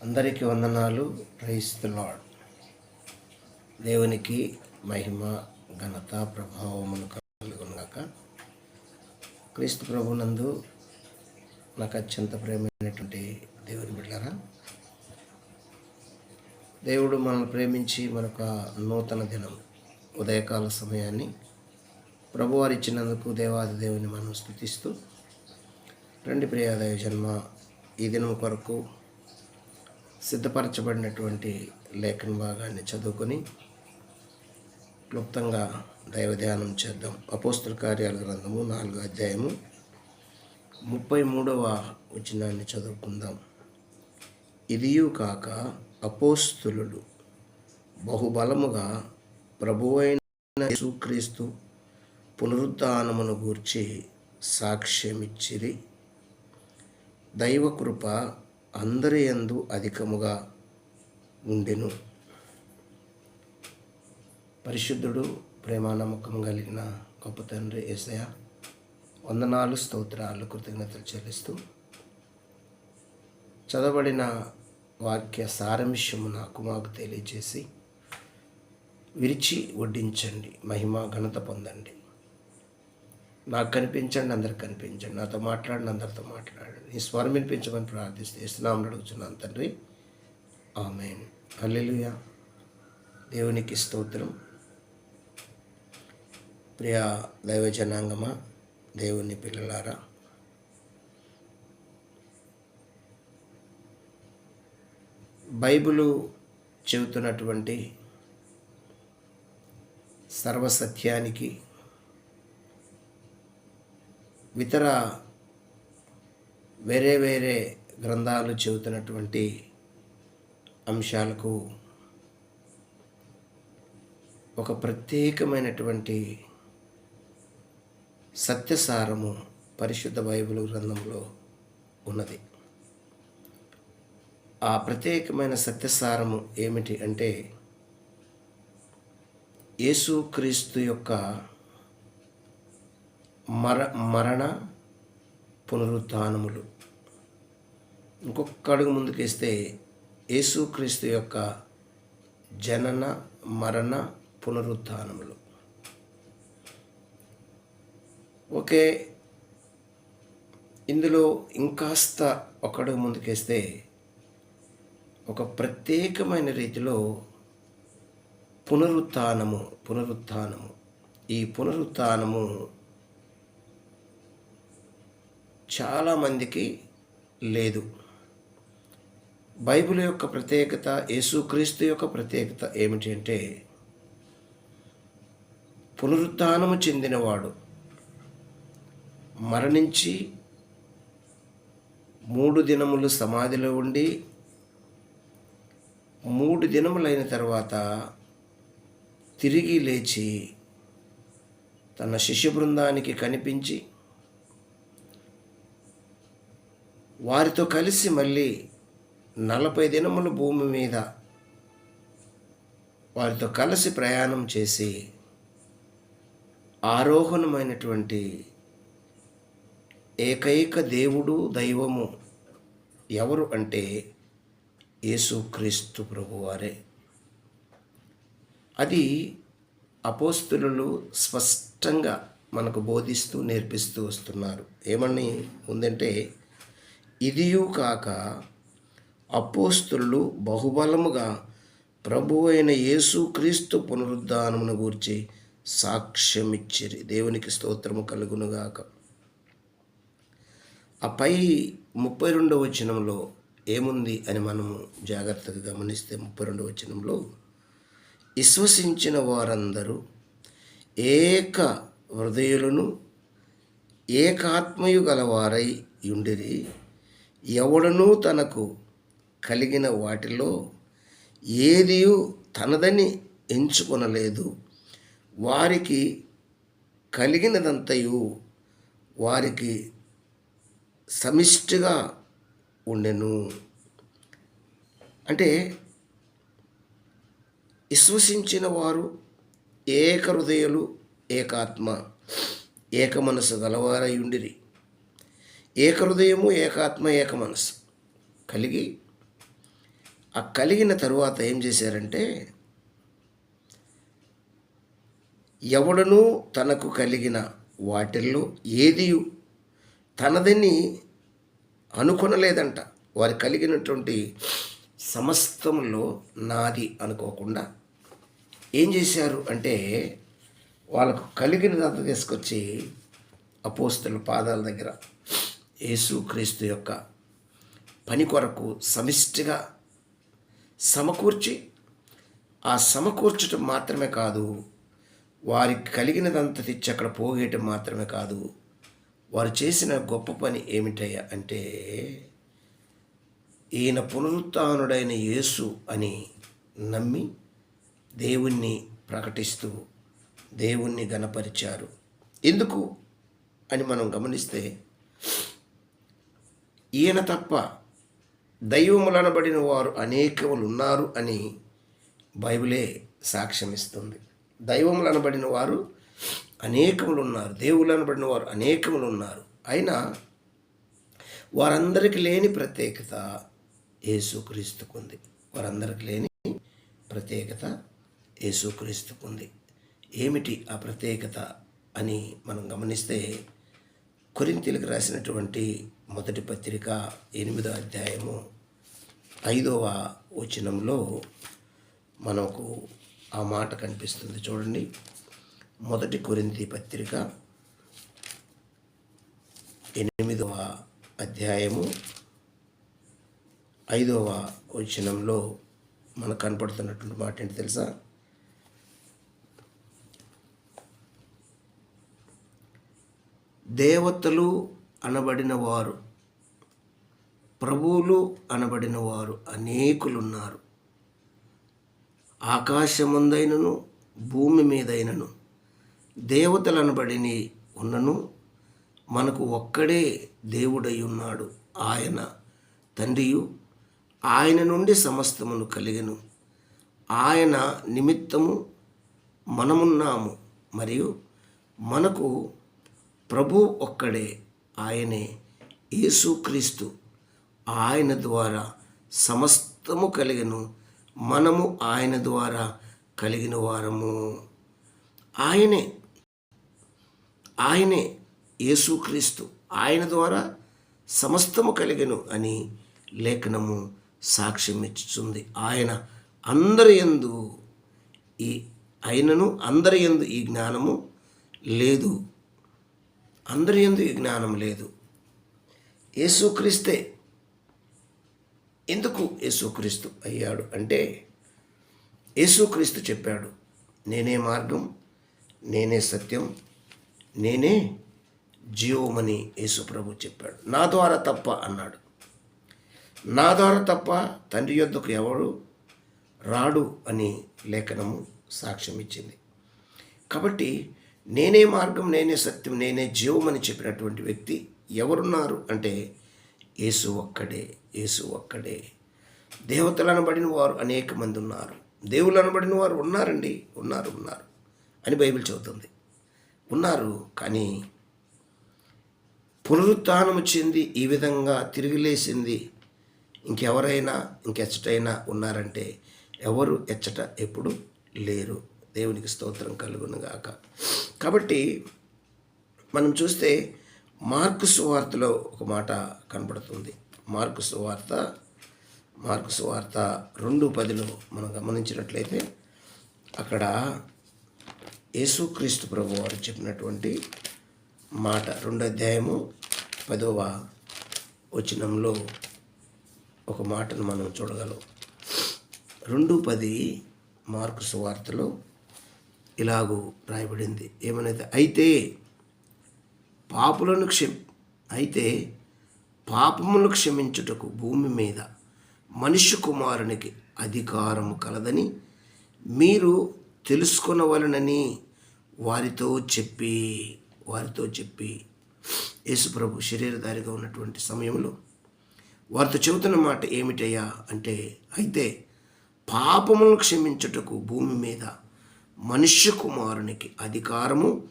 అందరికీ వందనాలు. లాడ్ దేవునికి మహిమ ఘనత ప్రభావములు కలుగునక క్రీస్తు ప్రభునందు నాకు అత్యంత ప్రేమైనటువంటి దేవుని బిడ్డరా దేవుడు మనల్ని ప్రేమించి మనొక నూతన దినం ఉదయకాల సమయాన్ని ప్రభువారు ఇచ్చినందుకు దేవాది దేవుని మనం స్థుతిస్తూ రెండు ప్రియాదయ జన్మ ఈ దినం కొరకు సిద్ధపరచబడినటువంటి లేఖన భాగాన్ని చదువుకొని క్లుప్తంగా దైవ ధ్యానం చేద్దాం. అపోస్తుల కార్యాల గ్రంథము నాలుగో అధ్యాయము ముప్పై మూడవ వచనాన్ని చదువుకుందాం. ఇదియు కాక అపోస్తులు బహుబలముగా ప్రభువైన యేసుక్రీస్తు పునరుద్ధానమును గూర్చి సాక్ష్యమిచ్చిరి. దైవకృప అందరి యందు అధికముగా ఉండెను. పరిశుద్ధుడు ప్రేమానమ్మకం కలిగిన గొప్ప తండ్రి ఏసయ వందనాలు స్తోత్రాలు కృతజ్ఞతలు చెల్లిస్తూ చదవబడిన వాక్య సారాంశము నాకు మాకు తెలియజేసి విరిచి వడ్డించండి మహిమ ఘనత పొందండి. నాకు కనిపించండి అందరికి కనిపించండి. నాతో మాట్లాడండి అందరితో మాట్లాడండి. నీ స్వరం వినిపించమని ప్రార్థిస్తే ఇస్తున్నామని అడుగుతున్నాను తండ్రి. ఆమెన్. హల్లెలూయా. దేవునికి స్తోత్రం. ప్రియ దైవ జనాంగమా దేవుని పిల్లలారా. బైబిలు చెబుతున్నటువంటి సర్వసత్యానికి ఇతర వేరే వేరే గ్రంథాలు చెబుతున్నటువంటి అంశాలకు ఒక ప్రత్యేకమైనటువంటి సత్యసారము పరిశుద్ధ బైబిల్ గ్రంథంలో ఉన్నది. ఆ ప్రత్యేకమైన సత్యసారము ఏమిటి అంటే యేసుక్రీస్తు యొక్క మర మరణ పునరుత్నములు. ఇంకొక అడుగు ముందుకేస్తే యేసుక్రీస్తు యొక్క జనన మరణ పునరుత్నములు. ఓకే ఇందులో ఇంకాస్త ఒకడుగు ముందుకేస్తే ఒక ప్రత్యేకమైన రీతిలో పునరుత్నము పునరుత్నము. ఈ పునరుత్నము చాలామందికి లేదు. బైబిల్ యొక్క ప్రత్యేకత యేసుక్రీస్తు యొక్క ప్రత్యేకత ఏమిటి అంటే పునరుత్నము చెందినవాడు మరణించి మూడు దినములు సమాధిలో ఉండి మూడు దినములైన తర్వాత తిరిగి లేచి తన శిష్య బృందానికి కనిపించి వారితో కలిసి మళ్ళీ నలభై దినములు భూమి మీద వారితో కలిసి ప్రయాణం చేసి ఆరోహణమైనటువంటి ఏకైక దేవుడు దైవము ఎవరు అంటే యేసుక్రీస్తు ప్రభువారే. అది అపోస్తులు స్పష్టంగా మనకు బోధిస్తూ నేర్పిస్తూ వస్తున్నారు. ఏమని ఉందంటే ఇదియు కాక అపోస్తులు బహుబలముగా ప్రభు అయిన యేసుక్రీస్తు పునరుద్ధానమును గూర్చి సాక్ష్యమిచ్చిరి. దేవునికి స్తోత్రము కలుగునుగాక. ఆ పై ముప్పై రెండవ వచనంలో ఏముంది అని మనము జాగ్రత్తగా గమనిస్తే ముప్పై రెండవ వచనంలో విశ్వసించిన వారందరూ ఏక హృదయులను ఏకాత్మయు గలవారై ఉండిరి. ఎవడనూ తనకు కలిగిన వాటిలో ఏదియు తనదని ఎంచుకొనలేదు. వారికి కలిగినదంతయు వారికి సమిష్టిగా ఉండెను. అంటే విశ్వసించిన వారు ఏక హృదయులు ఏకాత్మ ఏక మనసు గలవారై ఉండిరి. ఏక హృదయము ఏకాత్మ ఏక మనసు కలిగి ఆ కలిగిన తరువాత ఏం చేశారంటే ఎవడనూ తనకు కలిగిన వాటిల్లో ఏది తనదని అనుకొనలేదంట. వారు కలిగినటువంటి సమస్తంలో నాది అనుకోకుండా ఏం చేశారు అంటే వాళ్ళకు కలిగిన కలిగినదంతా తీసుకొచ్చి అపోస్తుల పాదాల దగ్గర యేసుక్రీస్తు యొక్క పని కొరకు సమిష్టిగా సమకూర్చి ఆ సమకూర్చటం మాత్రమే కాదు వారికి కలిగినదంతా తెచ్చి అక్కడ పోగేయటం మాత్రమే కాదు వారు చేసిన గొప్ప పని ఏమిటయ్యా అంటే ఈయన పునరుత్డైన యేసు అని నమ్మి దేవుణ్ణి ప్రకటిస్తూ దేవుణ్ణి గనపరిచారు ఎందుకు అని మనం గమనిస్తే ఈయన తప్ప దైవములనబడిన వారు అనేకములు ఉన్నారు అని బైబిలే సాక్ష్యం ఇస్తుంది దైవములు వారు అనేకములు ఉన్నారు దేవుళ్ళు అనబడిన వారు అనేకములు ఉన్నారు అయినా వారందరికీ లేని ప్రత్యేకత యేసుక్రీస్తుకుంది. వారందరికీ లేని ప్రత్యేకత యేసుక్రీస్తుకుంది. ఏమిటి ఆ ప్రత్యేకత అని మనం గమనిస్తే కొరింతీలకు రాసినటువంటి మొదటి పత్రిక ఎనిమిదో అధ్యాయము ఐదవ వచనంలో మనకు ఆ మాట కనిపిస్తుంది. చూడండి. మొదటి కొరింతి పత్రిక ఎనిమిదవ అధ్యాయము ఐదవ వచనంలో మనకు కనపడుతున్నటువంటి మాట ఏంటి తెలుసా? దేవతలు అనబడిన వారు ప్రభువులు అనబడిన వారు అనేకులున్నారు. ఆకాశముందైనను భూమి మీదైనను దేవతలు అనబడిని ఉన్నను మనకు ఒక్కడే దేవుడై ఉన్నాడు ఆయన తండ్రియు ఆయన నుండి సమస్తమును కలిగను. ఆయన నిమిత్తము మనమున్నాము. మరియు మనకు ప్రభు ఒక్కడే ఆయనే యేసుక్రీస్తు ఆయన ద్వారా సమస్తము కలిగను. మనము ఆయన ద్వారా కలిగిన వారము. ఆయనే. ఆయనే యేసుక్రీస్తు ఆయన ద్వారా సమస్తము కలిగను అని లేఖనము సాక్ష్యం ఇచ్చుతుంది ఆయన అందరి ఎందు ఈ ఆయనను అందరి ఎందు ఈ జ్ఞానము లేదు. అందరి ఎందు ఈ జ్ఞానం లేదు. యేసుక్రీస్తే ఎందుకు యేసుక్రీస్తు అయ్యాడు? అంటే యేసుక్రీస్తు చెప్పాడు నేనే మార్గం నేనే సత్యం నేనే జీవమని యేసుప్రభు చెప్పాడు. నా ద్వారా తప్ప అన్నాడు. నా ద్వారా తప్ప తండ్రి యొద్దకు ఎవడు రాడు అని లేఖనము సాక్ష్యం ఇచ్చింది కాబట్టి నేనే మార్గం నేనే సత్యం నేనే జీవమని చెప్పినటువంటి వ్యక్తి ఎవరున్నారు అంటే యేసు ఒక్కడే యేసు ఒక్కడే. దేవతలు అనబడిన వారు అనేక మంది ఉన్నారు. దేవుళ్ళు అనబడిన వారు ఉన్నారండి ఉన్నారు ఉన్నారు అని బైబిల్ చెబుతుంది. ఉన్నారు కానీ పునరుత్నము చెంది ఈ విధంగా తిరిగిలేసింది ఇంకెవరైనా ఇంకెచ్చటైనా ఉన్నారంటే ఎవరు ఎచ్చట ఎప్పుడు లేరు. దేవునికి స్తోత్రం కలుగునుగాక కాబట్టి మనం చూస్తే మార్కు సువార్తలో ఒక మాట కనబడుతుంది మార్కు సువార్త మార్కు సువార్త రెండు పదిలో మనం గమనించినట్లయితే అక్కడ యేసుక్రీస్తు ప్రభు వారు చెప్పినటువంటి మాట రెండు అధ్యాయము పదవ వచనంలో ఒక మాటను మనం చూడగలం. రెండు పది మార్కు సువార్తలో ఇలాగూ రాయబడింది. ఏమనైతే అయితే పాపులను క్షమ అయితే పాపమును క్షమించుటకు భూమి మీద మనిషి కుమారునికి అధికారము కలదని మీరు తెలుసుకునవలనని వారితో చెప్పి వారితో చెప్పి యేసుప్రభు శరీరధారిగా ఉన్నటువంటి సమయంలో వారితో చెబుతున్న మాట ఏమిటయ్యా అంటే అయితే పాపములను క్షమించుటకు భూమి మీద మనుష్య కుమారునికి అధికారము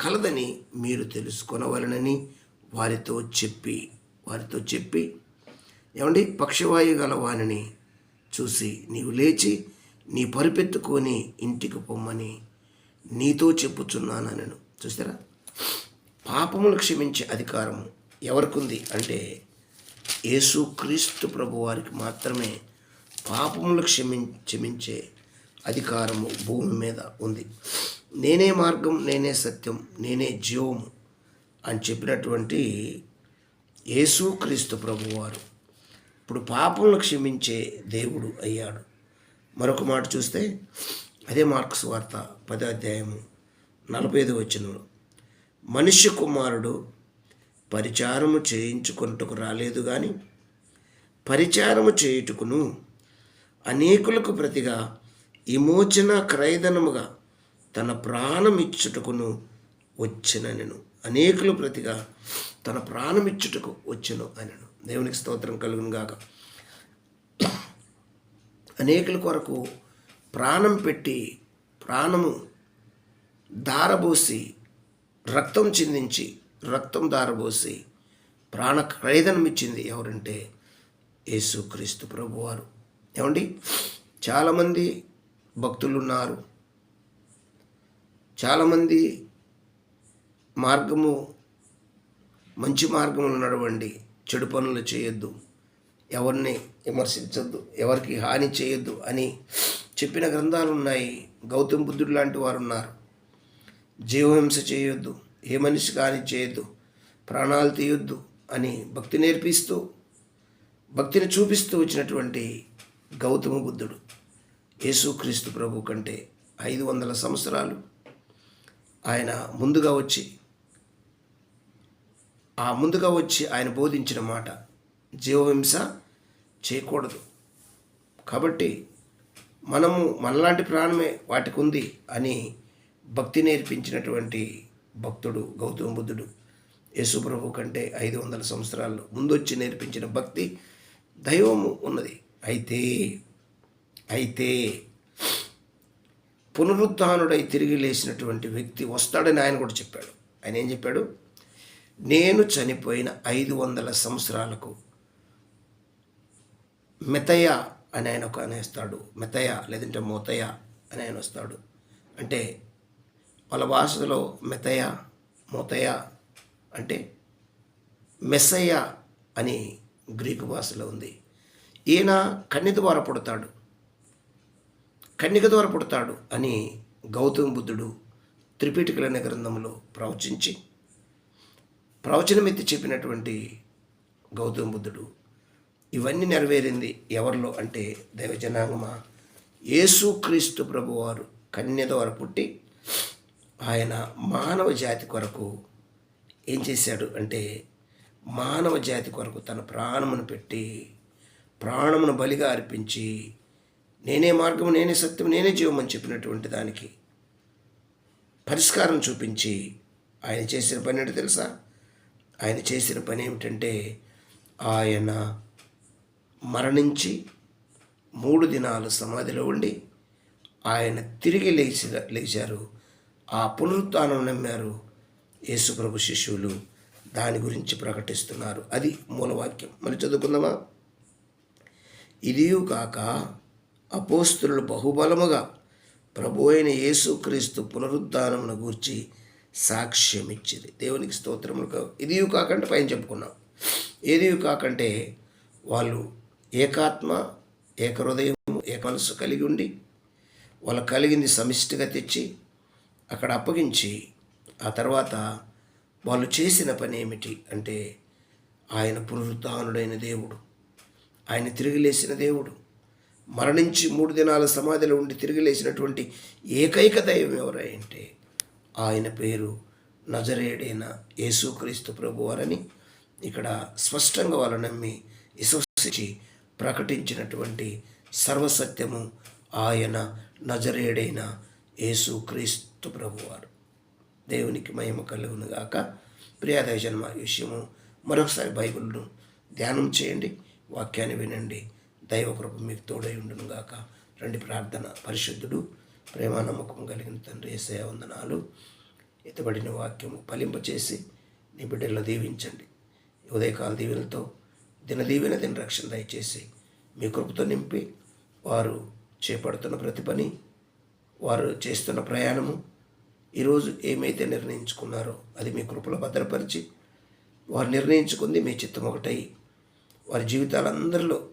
కలదని మీరు తెలుసుకొనవలనని వారితో చెప్పి వారితో చెప్పి ఏమండి? పక్షవాయు గల వానిని చూసి నీవు లేచి నీ పరుపెత్తుకొని ఇంటికి పొమ్మని నీతో చెప్పుచున్నాను నేను చూస్తారా పాపములు క్షమించే అధికారం ఎవరికి అంటే యేసుక్రీస్తు ప్రభు వారికి మాత్రమే పాపములు క్షమి క్షమించే అధికారము భూమి మీద ఉంది. నేనే మార్గం నేనే సత్యం నేనే జీవము అని చెప్పినటువంటి యేసుక్రీస్తు ప్రభువారు. ఇప్పుడు పాపములు క్షమించే దేవుడు అయ్యాడు. మరొక మాట చూస్తే అదే మార్క్స్ వార్త పదో అధ్యాయము నలభై ఐదు వచ్చిన మనిషి కుమారుడు పరిచారము చేయించుకొనుటకు రాలేదు కానీ పరిచారము చేయుటకును అనేకులకు ప్రతిగా విమోచన క్రయధనముగా తన ప్రాణం ఇచ్చుటకును వచ్చిన నేను. అనేకులు ప్రతిగా తన ప్రాణం ఇచ్చుటకు వచ్చెను అనను. దేవునికి స్తోత్రం కలుగును గాక అనేకుల కొరకు ప్రాణం పెట్టి ప్రాణము దారబోసి రక్తం చిందించి రక్తం దారబోసి ప్రాణ క్రయదనం ఇచ్చింది ఎవరంటే యేసుక్రీస్తు ప్రభువారు. ఏమండి? చాలామంది భక్తులు ఉన్నారు చాలామంది మార్గము మంచి మార్గములు నడవండి. చెడు పనులు చేయొద్దు. ఎవరిని విమర్శించొద్దు. ఎవరికి హాని చేయొద్దు అని చెప్పిన గ్రంథాలు ఉన్నాయి గౌతమ్ బుద్ధుడు లాంటి వారు ఉన్నారు జీవహింస చేయొద్దు. ఏ మనిషికి హాని చేయొద్దు. ప్రాణాలు తీయొద్దు అని భక్తి నేర్పిస్తూ భక్తిని చూపిస్తూ వచ్చినటువంటి గౌతమ బుద్ధుడు. యేసుక్రీస్తు ప్రభు కంటే ఐదు వందల సంవత్సరాలు ఆయన ముందుగా వచ్చి ఆ ముందుగా వచ్చి ఆయన బోధించిన మాట జీవహింస చేయకూడదు. కాబట్టి మనము మనలాంటి ప్రాణమే వాటికి ఉంది అని భక్తి నేర్పించినటువంటి భక్తుడు గౌతమ బుద్ధుడు యేసుప్రభు కంటే ఐదు వందల సంవత్సరాల్లో ముందొచ్చి నేర్పించిన భక్తి దైవము ఉన్నది. అయితే అయితే పునరుద్ధానుడై తిరిగి లేచినటువంటి వ్యక్తి వస్తాడని ఆయన కూడా చెప్పాడు. ఆయన ఏం చెప్పాడు? నేను చనిపోయిన ఐదు వందల సంవత్సరాలకు మెతయ అని ఆయన ఒక అనేస్తాడు మెతయ లేదంటే మోతయ అని ఆయన వస్తాడు. అంటే వాళ్ళ భాషలో మెతయ మోతయ అంటే మెస్సయ్య అని గ్రీకు భాషలో ఉంది. ఈయన కన్య ద్వారా పుడతాడు. కన్యక ద్వారా పుడతాడు అని గౌతమ బుద్ధుడు త్రిపీఠికలు గ్రంథంలో ప్రవచించి ప్రవచనమెత్తి చెప్పినటువంటి గౌతమ బుద్ధుడు ఇవన్నీ నెరవేరింది ఎవరిలో అంటే దైవజనాంగమా? యేసుక్రీస్తు ప్రభువారు కన్య ద్వారా పుట్టి ఆయన మానవ జాతి కొరకు ఏం చేశాడు అంటే మానవ జాతి కొరకు తన ప్రాణమును పెట్టి ప్రాణమును బలిగా అర్పించి నేనే మార్గం నేనే సత్యం నేనే జీవం అని చెప్పినటువంటి దానికి పరిష్కారం చూపించి ఆయన చేసిన పని ఏంటో తెలుసా? ఆయన చేసిన పని ఏమిటంటే ఆయన మరణించి మూడు దినాలు సమాధిలో ఉండి ఆయన తిరిగి లేచి లేచారు. ఆ పునరుత్నం నమ్మారు యేసుప్రభు శిష్యులు. దాని గురించి ప్రకటిస్తున్నారు. అది మూలవాక్యం. మరి చదువుకుందామా? ఇదియు కాక అపోస్తులు బహుబలముగా ప్రభు అయిన యేసుక్రీస్తు పునరుద్ధానమును గూర్చి సాక్ష్యం ఇచ్చింది దేవునికి స్తోత్రములు ఇది కాకంటే పైన చెప్పుకున్నాం. ఏది కాకంటే వాళ్ళు ఏకాత్మ ఏకహృదయము ఏక మనసు కలిగి ఉండి వాళ్ళు కలిగింది సమిష్టిగా తెచ్చి అక్కడ అప్పగించి ఆ తర్వాత వాళ్ళు చేసిన పని ఏమిటి అంటే ఆయన పునరుద్ధానుడైన దేవుడు. ఆయన తిరిగి లేచిన దేవుడు. మరణించి మూడు దినాల సమాధిలో ఉండి తిరిగి లేచినటువంటి ఏకైక దైవం ఎవరంటే ఆయన పేరు నజరేడైన యేసుక్రీస్తు ప్రభువారని ఇక్కడ స్పష్టంగా వాళ్ళు నమ్మి విశ్వసించి ప్రకటించినటువంటి సర్వసత్యము ఆయన నజరేడైన యేసుక్రీస్తు ప్రభువారు దేవునికి మహిమ కలుగునుగాక ప్రియాదయ జన్మ విషయము మరొకసారి బైబిల్ను ధ్యానం చేయండి. వాక్యాన్ని వినండి. దైవకృప మీకు తోడై ఉండునుగాక రండి ప్రార్థన. పరిశుద్ధుడు ప్రేమ నమ్మకం కలిగిన తండ్రి ఏసయ వందనాలు. ఎత్తబడిన వాక్యము ఫలింపచేసి నీ బిడ్డలను దీవించండి. ఉదయకాల దీవెనతో దినదీవెన దిన రక్షణ దయచేసి మీ కృపతో నింపి వారు చేపడుతున్న ప్రతి పని వారు చేస్తున్న ప్రయాణము ఈరోజు ఏమైతే నిర్ణయించుకున్నారో అది మీ కృపలో భద్రపరిచి వారు నిర్ణయించుకుంది మీ చిత్తం ఒకటై. వారి జీవితాలందరిలో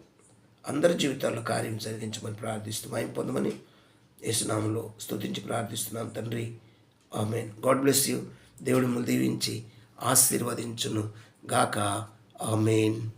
అందరి జీవితాల్లో కార్యం జరిగించమని ప్రార్థిస్తూ మాయం పొందమని యేసునామంలో స్తుతించి ప్రార్థిస్తున్నాం తండ్రి. ఆమె గాడ్ బ్లెస్ యూ. దేవుడు దీవించి ఆశీర్వదించును గాక. ఆమెన్.